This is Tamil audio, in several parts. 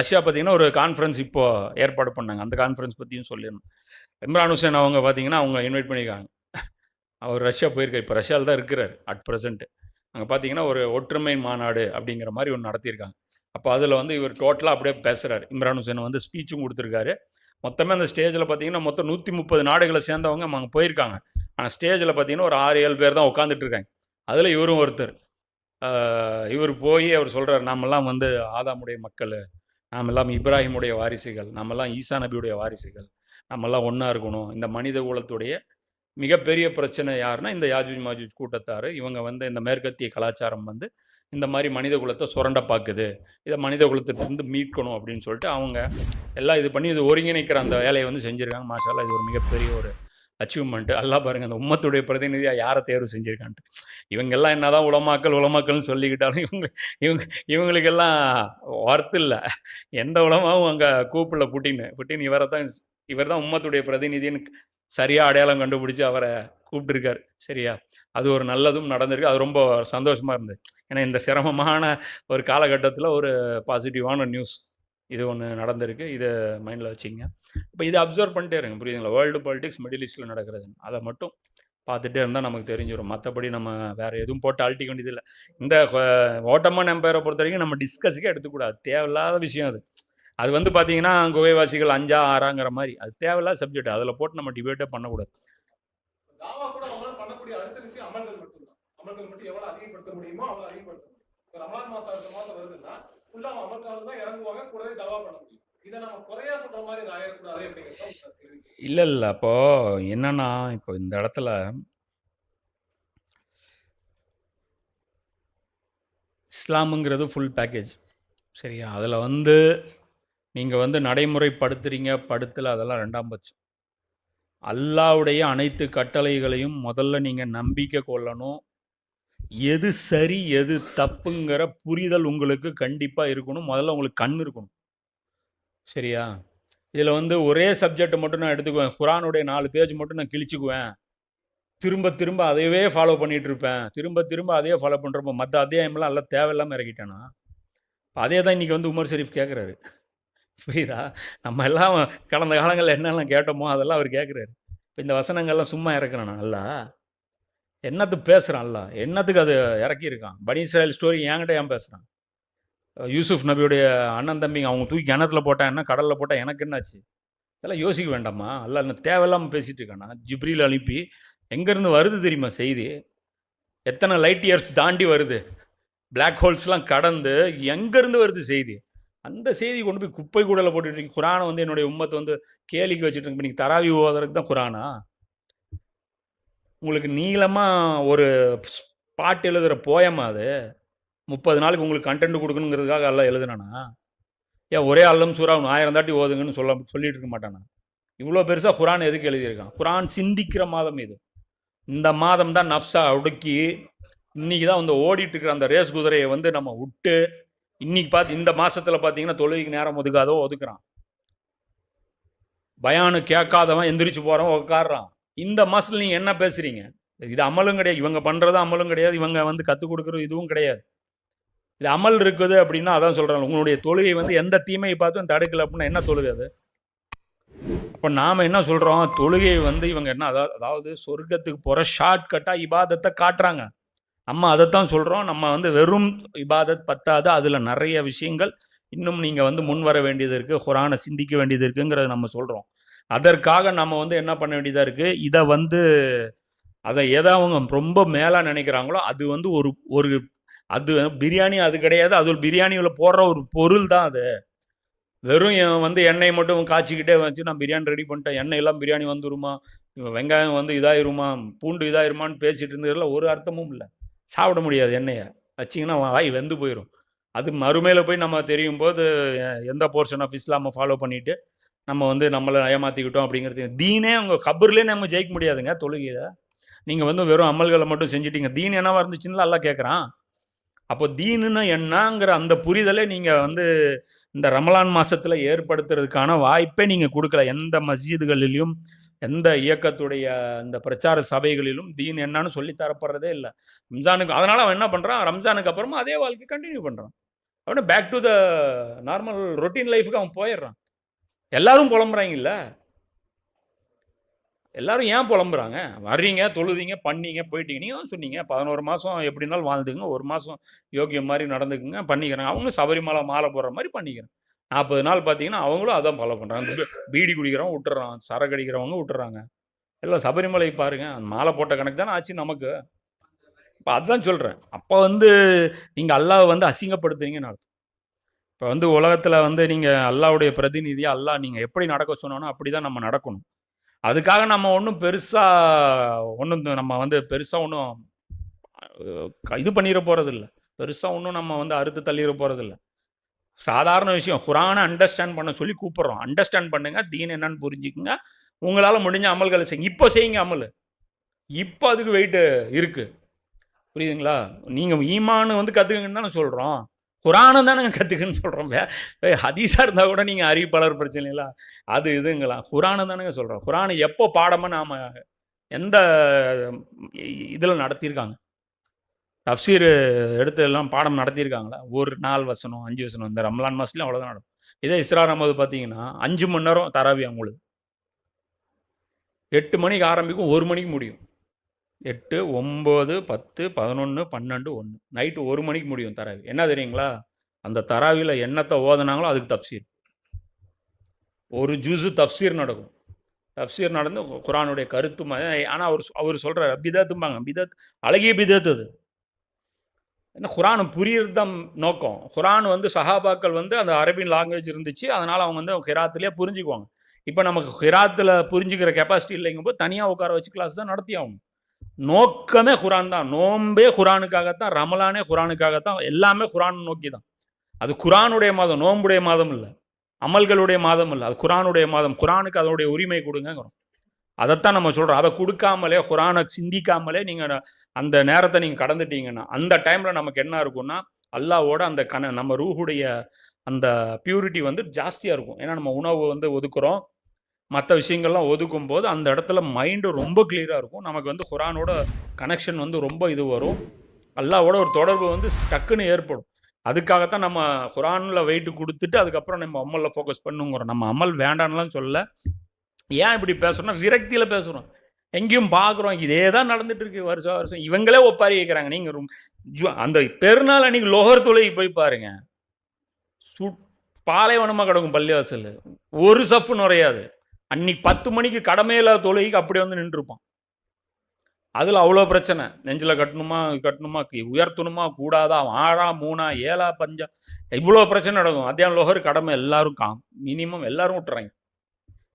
ரஷ்யா பார்த்தீங்கன்னா ஒரு கான்ஃபரன்ஸ் இப்போ ஏற்பாடு பண்ணாங்க. அந்த கான்ஃபரன்ஸ் பற்றியும் சொல்லிடணும். இம்ரான் ஹுசேன் அவங்க பார்த்தீங்கன்னா அவங்க இன்வைட் பண்ணியிருக்காங்க அவர் ரஷ்யா போயிருக்காரு. இப்போ ரஷ்யாவில் தான் இருக்கிறார் அட் ப்ரெசென்ட் அங்கே பார்த்தீங்கன்னா ஒரு ஒற்றுமை மாநாடு அப்படிங்கிற மாதிரி ஒன்று நடத்தியிருக்காங்க. அப்போ அதில் வந்து இவர் டோட்டலாக அப்படியே பேசுகிறார் இம்ரான் ஹுசேன் வந்து ஸ்பீச்சும் கொடுத்துருக்காரு. மொத்தமே அந்த ஸ்டேஜில் பார்த்தீங்கன்னா மொத்தம் நூற்றி முப்பது நாடுகளை சேர்ந்தவங்க அங்கே போயிருக்காங்க. ஆனால் ஸ்டேஜில் பார்த்தீங்கன்னா ஒரு ஆறு ஏழு பேர் தான் உட்காந்துட்டு இருக்காங்க. அதில் இவரும் ஒருத்தர். இவர் போய் அவர் சொல்கிறார் நாமெல்லாம் வந்து ஆதாமுடைய மக்கள். நாமெல்லாம் இப்ராஹிமுடைய வாரிசுகள் நம்மெல்லாம் ஈசா நபியுடைய வாரிசுகள் நம்மெல்லாம் ஒன்றா இருக்கணும். இந்த மனித குலத்துடைய மிகப்பெரிய பிரச்சனை யாருன்னா இந்த யாஜூஜ் மாஜூஜ் கூட்டத்தார். இவங்க வந்து இந்த மேற்கத்திய கலாச்சாரம் வந்து இந்த மாதிரி மனித குலத்தை சுரண்ட பார்க்குது இதை மனித குலத்திலிருந்து மீட்கணும் அப்படின்னு சொல்லிட்டு அவங்க எல்லாம் இது பண்ணி இது ஒருங்கிணைக்கிற அந்த வேலையை வந்து செஞ்சுருக்காங்க. மாஷால இது ஒரு மிகப்பெரிய ஒரு அச்சீவ்மெண்ட்டு அல்லா பாருங்க அந்த உம்மத்துடைய பிரதிநிதியாக யாரை தேர்வு செஞ்சுருக்கான்ட்டு. இவங்கெல்லாம் என்னதான் உலமாக்கல் உலமாக்கல்னு சொல்லிக்கிட்டாலும் இவங்க இவங்க இவங்களுக்கெல்லாம் ஒர்த்து இல்லை. எந்த உலமாவும் அங்கே கூப்பிடல புட்டின்னு. புட்டின் இவரை தான் இவர் தான் உம்மத்துடைய பிரதிநிதின்னு சரியாக அடையாளம் கண்டுபிடிச்சி அவரை கூப்பிட்டுருக்காரு. சரியா? அது ஒரு நல்லதும் நடந்திருக்கு. அது ரொம்ப சந்தோஷமாக இருந்தது. ஏன்னா இந்த சிரமமான ஒரு காலகட்டத்தில் ஒரு பாசிட்டிவான நியூஸ் இது ஒன்று நடந்திருக்கு. இதை மைண்டில் வச்சுங்க இப்போ இதை அப்சர்வ் பண்ணிட்டே இருங்க. புரியுதுங்களா? வேர்ல்டு பாலிடிக்ஸ் மிடில் ஈஸ்டில் நடக்கிறது. அதை மட்டும் பார்த்துட்டே இருந்தால் நமக்கு தெரிஞ்சிடும் மற்றபடி நம்ம வேறு எதுவும் போட்டு அழட்டிக்க வேண்டியதில்லை. இந்த ஓட்டமான எம்பையரை பொறுத்த வரைக்கும் நம்ம டிஸ்கஸுக்கே எடுத்துக்கூடாது. தேவையில்லாத விஷயம் அது. அது வந்து பார்த்தீங்கன்னா குகைவாசிகள் அஞ்சா ஆறாங்கிற மாதிரி. அது தேவையில்லாத சப்ஜெக்ட் அதில் போட்டு நம்ம டிபேட்டே பண்ணக்கூடாது. அமல்கள் மட்டும் அதிகப்படுத்த முடியுமோ அவ்வளோ அதிகப்படுத்த முடியும். ரமலான் அடுத்த வருதுன்னா ஃபுல்லா அமல்காலம் தான் இறங்குவாங்க கூடவே தவா பண்ண முடியும். இதை நம்ம குறையா சொல்ற மாதிரி இது ஆயிடக்கூடாது அப்படிங்கிறது இல்லை இல்லை. அப்போது என்னன்னா இப்போ இந்த இடத்துல இஸ்லாமுங்கிறது ஃபுல் பேக்கேஜ் சரியா? அதில் வந்து நீங்கள் வந்து நடைமுறைப்படுத்துறீங்க படுத்தல அதெல்லாம் ரெண்டாம் பட்சம். அல்லாவுடைய அனைத்து கட்டளைகளையும் முதல்ல நீங்கள் நம்பிக்கை கொள்ளணும். எது சரி எது தப்புங்கிற புரிதல் உங்களுக்கு கண்டிப்பாக இருக்கணும். முதல்ல உங்களுக்கு கண் இருக்கணும். சரியா? இதில் வந்து ஒரே சப்ஜெக்ட் மட்டும் நான் எடுத்துக்குவேன். குரானுடைய நாலு பேஜ் மட்டும் நான் கிழிச்சுக்குவேன். திரும்ப திரும்ப அதையவே ஃபாலோ பண்ணிட்டு இருப்பேன். திரும்ப திரும்ப அதையே ஃபாலோ பண்ணுறப்போ மற்ற அத்தியாயம்லாம் எல்லாம் தேவையில்லாமல் இறக்கிட்டேன்னா இப்போ அதே தான் இன்றைக்கி வந்து உமர் ஷெரீஃப் கேட்குறாரு புரியுதா? நம்ம எல்லாம் கடந்த காலங்களில் என்னெல்லாம் கேட்டோமோ அதெல்லாம் அவர் கேட்குறாரு இப்போ இந்த வசனங்கள்லாம் சும்மா இறக்குறானா அல்ல. என்னத்துக்கு பேசுகிறான் அல்ல என்னத்துக்கு அது இறக்கியிருக்கான்? பனி இஸ்ராயல் ஸ்டோரி என்கிட்ட ஏன் பேசுகிறான் யூசுஃப் நபியுடைய அண்ணன் தம்பிங்க அவங்க தூக்கி கிணத்துல போட்டால் என்ன? கடலில் போட்டால் எனக்கு என்னாச்சு? இதெல்லாம் யோசிக்க வேண்டாமா? அல்ல என்ன தேவையில்லாமல் பேசிகிட்டு இருக்கானா. ஜிப்ரியில் அனுப்பி எங்கேருந்து வருது தெரியுமா செய்தி? எத்தனை லைட் இயர்ஸ் தாண்டி வருது? பிளாக் ஹோல்ஸ்லாம் கடந்து எங்கேருந்து வருது செய்தி? அந்த செய்தி கொண்டு போய் குப்பை கூடல போட்டுட்டு இருக்கீங்க. குரானை வந்து என்னுடைய உம்மத்தை வந்து கேலிக்கு வச்சுட்டு இருக்கு. நீங்கள் தராவி ஓதுறதுக்கு தான் குரானா? உங்களுக்கு நீளமாக ஒரு பாட்டு எழுதுகிற போயமா அது. முப்பது நாளுக்கு உங்களுக்கு கண்டென்ட் கொடுக்கணுங்கிறதுக்காக எல்லாம் எழுதுனானா? ஏன் ஒரே அல்லம் சூறா ஆயிரம் தாட்டி ஓதுங்கன்னு சொல்ல சொல்லிட்டு இருக்க மாட்டானா? இவ்வளோ பெருசாக குரான் எதுக்கு எழுதியிருக்கான்? குரான் சிந்திக்கிற மாதம் இது. இந்த மாதம் தான் நப்சா ஒடுக்கி இன்னைக்கு தான் வந்து ஓடிட்டு இருக்கிற அந்த ரேஸ் குதிரையை வந்து நம்ம விட்டு இன்னைக்கு பார்த்து இந்த மாசத்துல பார்த்தீங்கன்னா தொழுகைக்கு நேரம் ஒதுக்காதோ ஒதுக்குறான். பயானு கேட்காதவன் எந்திரிச்சு போகிறவன் உட்காடுறான் இந்த மாசத்துல நீங்கள் என்ன பேசுகிறீங்க இது அமலும் கிடையாது. இவங்க பண்ணுறதும் அமலும் கிடையாது. இவங்க வந்து கற்றுக் கொடுக்குறது இதுவும் கிடையாது. இது அமல் இருக்குது அப்படின்னா அதான் சொல்கிறாங்க உங்களுடைய தொழுகை வந்து எந்த தீமையை பார்த்தும் தடுக்கல அப்படின்னா என்ன தொழுகை அது? அப்போ நாம் என்ன சொல்கிறோம் தொழுகை வந்து இவங்க என்ன அதாவது அதாவது சொர்க்கத்துக்கு போகிற ஷார்ட்கட்டாக இபாதத்தை காட்டுறாங்க. நம்ம அதைத்தான் சொல்கிறோம் நம்ம வந்து வெறும் இபாதத் பத்தாது. அதில் நிறைய விஷயங்கள் இன்னும் நீங்கள் வந்து முன் வர வேண்டியது இருக்குது குரானை சிந்திக்க வேண்டியது இருக்குங்கிறத நம்ம சொல்கிறோம் அதற்காக நம்ம வந்து என்ன பண்ண வேண்டியதாக இருக்குது இதை வந்து அதை எதை அவங்க ரொம்ப மேலாக நினைக்கிறாங்களோ அது வந்து ஒரு ஒரு அது பிரியாணி அது கிடையாது. அது ஒரு பிரியாணியில் போடுற ஒரு பொருள் தான் அது. வெறும் என் வந்து எண்ணெய் மட்டும் காய்ச்சிக்கிட்டே வச்சு நான் பிரியாணி ரெடி பண்ணிட்டேன். எண்ணெய் எல்லாம் பிரியாணி வந்துருமா? வெங்காயம் வந்து இதாயிருமா? பூண்டு இதாயிருமான்னு பேசிட்டு இருந்ததில் ஒரு அர்த்தமும் இல்லை. சாப்பிட முடியாது எண்ணெயை. வச்சிங்கன்னா வாய் வெந்து போயிடும் அது மறுமையில் போய் நம்ம தெரியும் போது எந்த போர்ஷன் ஆஃப் இஸ்லாமை ஃபாலோ பண்ணிவிட்டு நம்ம வந்து நம்மளை ஏமாற்றிக்கிட்டோம் அப்படிங்கிறது தீனே அவங்க கபர்லேயே நம்ம ஜெயிக்க முடியாதுங்க தொழுகையில். நீங்கள் வந்து வெறும் அமல்களை மட்டும் செஞ்சிட்டீங்க. தீன் என்னவா இருந்துச்சுன்னு எல்லாம் கேட்குறான் அப்போ தீனுன்னா என்னங்கிற அந்த புரிதலை நீங்கள் வந்து இந்த ரமலான் மாதத்தில் ஏற்படுத்துறதுக்கான வாய்ப்பே நீங்கள் கொடுக்கல. எந்த மஸ்ஜிதுகளிலும் எந்த இயக்கத்துடைய இந்த பிரச்சார சபைகளிலும் தீன் என்னன்னு சொல்லி தரப்படுறதே இல்லை. ரம்ஜானுக்கு அதனால் அவன் என்ன பண்ணுறான் ரம்ஜானுக்கு அப்புறமா அதே வாழ்க்கை கண்டினியூ பண்ணுறான் அவனை back to the normal routine லைஃபுக்கு அவன் போயிடுறான். எல்லாரும் புலம்புறாங்கல்ல? எல்லாரும் ஏன் புலம்புறாங்க? வர்றீங்க தொழுதீங்க பண்ணீங்க போயிட்டீங்க. நீங்கள் தான் சொன்னீங்க பதினோரு மாதம் எப்படினாலும் வாழ்ந்துக்குங்க ஒரு மாதம் யோக்கியம் மாதிரி நடந்துக்குங்க பண்ணிக்கிறாங்க அவங்க சபரிமலை மாலை போடுற மாதிரி பண்ணிக்கிறாங்க நாற்பது நாள் பார்த்தீங்கன்னா அவங்களும் அதான் ஃபாலோ பண்ணுறாங்க பீடி குடிக்கிறவங்க விட்டுறான் சரக்கு அடிக்கிறவங்க விட்டுறாங்க. எல்லாம் சபரிமலை பாருங்க அந்த மாலை போட்ட கணக்கு தானே ஆச்சு நமக்கு. இப்போ அதுதான் சொல்கிறேன் அப்போ வந்து நீங்கள் அல்லாவை வந்து அசிங்கப்படுத்துறீங்கன்னு அர்த்தம். இப்போ வந்து உலகத்தில் வந்து நீங்கள் அல்லாவுடைய பிரதிநிதியாக அல்லாஹ் நீங்கள் எப்படி நடக்க சொன்னோனோ அப்படி தான் நம்ம நடக்கணும். அதுக்காக நம்ம ஒன்றும் பெருசாக ஒன்றும் நம்ம வந்து பெருசாக ஒன்றும் இது பண்ணிட போகிறதில்ல பெருசாக ஒன்றும் நம்ம வந்து அறுத்து தள்ளிட போகிறதில்ல சாதாரண விஷயம். குரானை அண்டர்ஸ்டாண்ட் பண்ண சொல்லி கூப்பிட்றோம். அண்டர்ஸ்டாண்ட் பண்ணுங்க. தீன் என்னன்னு புரிஞ்சுக்குங்க. உங்களால் முடிஞ்ச அமல்களை செய்யுங்க. இப்போ செய்யுங்க அமல். இப்போ அதுக்கு வெயிட்டு இருக்குது புரியுதுங்களா? நீங்கள் ஈமானு வந்து கற்றுக்குங்கன்னு தானே சொல்கிறோம் குரானை நாங்கள் கற்றுக்குன்னு சொல்கிறோம் ஹதீஸாக இருந்தால் கூட நீங்கள் அறிவிப்பாளர் பிரச்சனை இல்லை அது இதுங்களா குரானை தானேங்க சொல்கிறோம் குரானை எப்போ பாடமாக நாம் எந்த இதில் நடத்தியிருக்காங்க? தப்சீர் எடுத்து எல்லாம் பாடம் நடத்தியிருக்காங்களா? ஒரு நாலு வசனம் அஞ்சு வசனம். இந்த ரம்லான் மாதத்துலேயும் அவ்வளோதான் நடக்கும். இதே இஸ்ரார் ரமது பார்த்தீங்கன்னா அஞ்சு மணி நேரம் தராவி அவங்களுக்கு. எட்டு மணிக்கு ஆரம்பிக்கும் ஒரு மணிக்கு முடியும். எட்டு ஒம்பது பத்து பதினொன்று பன்னெண்டு ஒன்று நைட்டு ஒரு மணிக்கு முடியும் தராவி. என்ன தெரியுங்களா? அந்த தராவியில் என்னத்தை ஓதுனாங்களோ அதுக்கு தப்சீர். ஒரு ஜூஸு தப்சீர் நடக்கும். தப்சீர் நடந்து குரானுடைய கருத்து ஆனால் அவர் அவர் சொல்கிறார் பிதத்தும்பாங்க பிதத் அழகிய பிதத்து அது. என்ன குரான் புரியுறது தான் நோக்கம். குரான் வந்து சஹாபாக்கள் வந்து அந்த அரபின் லாங்குவேஜ் இருந்துச்சு. அதனால் அவங்க வந்து ஹிராத்துலேயே புரிஞ்சுக்குவாங்க. இப்போ நமக்கு ஹிராத்தில் புரிஞ்சுக்கிற கெப்பாசிட்டி இல்லைங்கும்போது தனியாக உட்கார வச்சு கிளாஸ் தான் நடத்தி ஆகும் நோக்கமே குரான் தான். நோம்பே குரானுக்காகத்தான் ரமலானே குரானுக்காகத்தான் எல்லாமே குரான் நோக்கி தான். அது குரானுடைய மாதம் நோம்புடைய மாதம் இல்லை. அமல்களுடைய மாதம் இல்லை. அது குரானுடைய மாதம். குரானுக்கு அதனுடைய உரிமை கொடுங்கிறோம் அதைத்தான் நம்ம சொல்கிறோம் அதை கொடுக்காமலே குரானை சிந்திக்காமலே நீங்கள் அந்த நேரத்தை நீங்கள் கடந்துட்டீங்கன்னா அந்த டைமில் நமக்கு என்ன இருக்கும்னா அல்லாவோட அந்த கண நம்ம ரூஹுடைய அந்த பியூரிட்டி வந்து ஜாஸ்தியாக இருக்கும். ஏன்னா நம்ம உணவு வந்து ஒதுக்குறோம். மற்ற விஷயங்கள்லாம் ஒதுக்கும் போது அந்த இடத்துல மைண்டு ரொம்ப கிளியராக இருக்கும். நமக்கு வந்து குரானோட கனெக்ஷன் வந்து ரொம்ப இது வரும். அல்லாவோட ஒரு தொடர்பு வந்து டக்குன்னு ஏற்படும். அதுக்காகத்தான் நம்ம குரானில் வெயிட் கொடுத்துட்டு அதுக்கப்புறம் நம்ம அமலில் ஃபோக்கஸ் பண்ணுங்கிறோம். நம்ம அமல் வேண்டான்லாம் சொல்ல. ஏன் இப்படி பேசுகிறோம்னா விரக்தியில் பேசுகிறோம் எங்கேயும் பார்க்குறோம் இதே தான் நடந்துட்டு இருக்கு. வருஷம் வருஷம் இவங்களே ஒப்பாரி வைக்கிறாங்க நீங்கள் அந்த பெருநாள் அன்னைக்கு லோகர் தொலை போய் பாருங்க. சு பாலைவனமாக கிடக்கும் பள்ளிவாசல். ஒரு சஃப் நுறையாது அன்னைக்கு பத்து மணிக்கு கடமையில்லாத தொழுகைக்கு அப்படி வந்து நின்றுருப்பான். அதில் அவ்வளோ பிரச்சனை. நெஞ்சில் கட்டணுமா கட்டணுமா உயர்த்தணுமா கூடாதா ஆறா மூணா ஏழா பஞ்சா இவ்வளோ பிரச்சனை நடக்கும். மத்தியானம் லோகர் கடமை எல்லாரும் கா மினிமம் எல்லாரும் விட்டுறாங்க.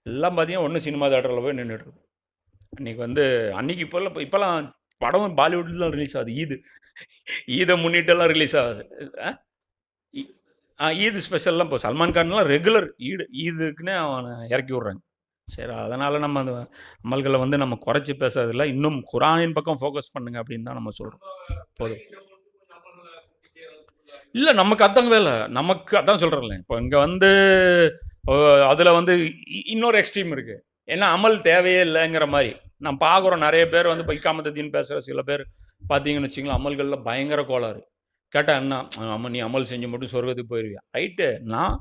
எல்லாம் பார்த்தீங்கன்னா ஒன்று சினிமா தேட்டரில் போய் நின்றுட்டு அன்றைக்கி வந்து அன்னைக்கு இப்போல்லாம் இப்போ இப்போல்லாம் படம் பாலிவுட்டில் தான் ரிலீஸ் ஆகுது. ஈது. ஈதை முன்னிட்டெல்லாம் ரிலீஸ் ஆகுது. ஆ? ஈ- ஆ ஈது ஸ்பெஷல்லாம் இப்போ சல்மான் கான்லாம் ரெகுலர் ஈடு ஈதுக்குன்னே அவனை இறக்கி விட்றாங்க. சரி அதனால் நம்ம அந்த அமல்களை வந்து நம்ம குறைச்சி பேசுறதில்ல. இன்னும் குரானின் பக்கம் ஃபோக்கஸ் பண்ணுங்க அப்படின்னு தான் நம்ம சொல்கிறோம் போதும். இல்லை நமக்கு அதாங்க வேலை. நமக்கு அதான் சொல்கிறேன்ல இப்போ இங்கே வந்து அதில் வந்து இன்னொரு எக்ஸ்ட்ரீம் இருக்குது ஏன்னா அமல் தேவையே இல்லைங்கிற மாதிரி. நான் பார்க்குறோம் நிறைய பேர் வந்து இப்போ இக்காமத்தின்னு பேசுகிற சில பேர் பார்த்தீங்கன்னு வச்சிங்களா அமல்களில் பயங்கர கோளாறு. கேட்டால் என்ன? அம்மா நீ அமல் செஞ்சு மட்டும் சொர்க்கத்துக்கு போயிடுவியா ரைட்டு நான்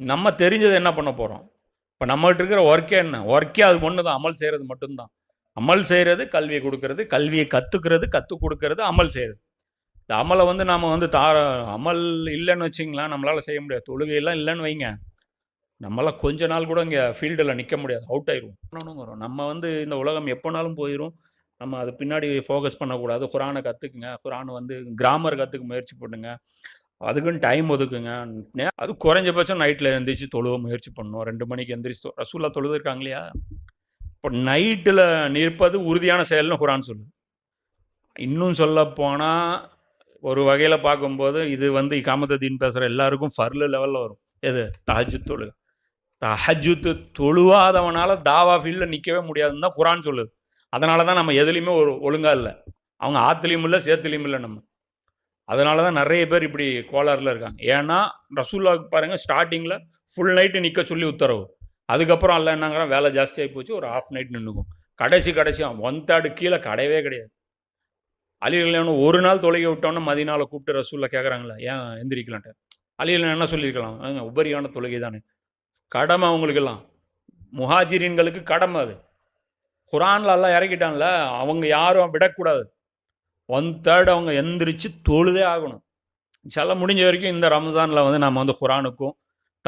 நம்ம தெரிஞ்சதை என்ன பண்ண போகிறோம் இப்போ நம்மகிட்ட இருக்கிற ஒர்க்கே என்ன? ஒர்க்கே அது ஒன்று தான் அமல் செய்கிறது மட்டும்தான். அமல் செய்கிறது கல்வியை கொடுக்கறது கல்வியை கற்றுக்கிறது கற்றுக் கொடுக்கறது அமல் செய்கிறது இந்த அமலை வந்து நாம் வந்து தா அமல் இல்லைன்னு வச்சிங்களா நம்மளால் செய்ய முடியாது. தொழுகையெல்லாம் இல்லைன்னு வைங்க. நம்மளால் கொஞ்ச நாள் கூட இங்கே ஃபீல்டில் நிற்க முடியாது. அவுட் ஆயிரும். பண்ணணுங்கிறோம். நம்ம வந்து இந்த உலகம் எப்போனாலும் போயிடும் நம்ம அது பின்னாடி ஃபோக்கஸ் பண்ணக்கூடாது. குரானை கற்றுக்குங்க குரான் வந்து கிராமர் கற்றுக்க முயற்சி பண்ணுங்கள் அதுக்குன்னு டைம் ஒதுக்குங்க. அது குறைஞ்சபட்சம் நைட்டில் எழுந்திரிச்சு தொழுவ முயற்சி பண்ணணும். ரெண்டு மணிக்கு எந்திரிச்சு தொ- ரசூல்லா தொழுது இருக்காங்க இல்லையா இப்போ நைட்டில் நிற்பது உறுதியான செயல்னு குரான் சொல்லு இன்னும் சொல்ல போனால் ஒரு வகையில் பார்க்கும்போது இது வந்து இகாமத்தீன் பேசுகிற எல்லாருக்கும் ஃபர்லு லெவலில் வரும். எது? தஹஜு தொழு தஹஜுத்து தொழுவாதவனால தாவா ஃபீல்டில் நிற்கவே முடியாதுன்னு தான் குரான் சொல்லுது. அதனால தான் நம்ம எதுலேயுமே ஒரு ஒழுங்காக இல்லை. அவங்க ஆத்துலேயும் இல்லை சேத்துலேயும் இல்லை நம்ம. அதனால தான் நிறைய பேர் இப்படி கோளாறுல இருக்காங்க. ஏன்னா ரசூல்லாவுக்கு பாருங்கள் ஸ்டார்டிங்கில் ஃபுல் நைட்டு நிற்க சொல்லி உத்தரவு. அதுக்கப்புறம் அல்ல என்னங்கிறான் வேலை ஜாஸ்தியாகி போச்சு ஒரு ஹாஃப் நைட் நின்றுக்கும் கடைசி கடைசியாக ஒன் தேர்டு கீழே கிடையவே கிடையாது. அலிகல்யாணம் ஒரு நாள் தொலைக விட்டோன்னா மதினால கூப்பிட்டு ரசூலில் கேட்குறாங்களா ஏன் எந்திரிக்கலான்ட்டு? அலியில் என்ன சொல்லியிருக்கலாம்? உபரியான தொழுகை தானே. கடமை அவங்களுக்கெல்லாம். முஹாஜிரின்களுக்கு கடமை அது. குரான்ல எல்லாம் இறக்கிட்டான்ல அவங்க யாரும் விடக்கூடாது. ஒன் தேர்ட் அவங்க எந்திரிச்சு தொழுதே ஆகணும். சில முடிஞ்ச வரைக்கும் இந்த ரம்ஜானில் வந்து நம்ம வந்து குரானுக்கும்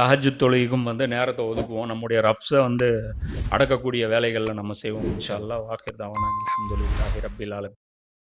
தஹஜு தொழுகைக்கும் வந்து நேரத்தை ஒதுக்குவோம். நம்முடைய ரஃப்ஸை வந்து அடக்கக்கூடிய வேலைகளில் நம்ம செய்வோம். இன்ஷா அல்லாஹ் வாக்கிர் தாவானா அல்ஹம்துலில்லாஹி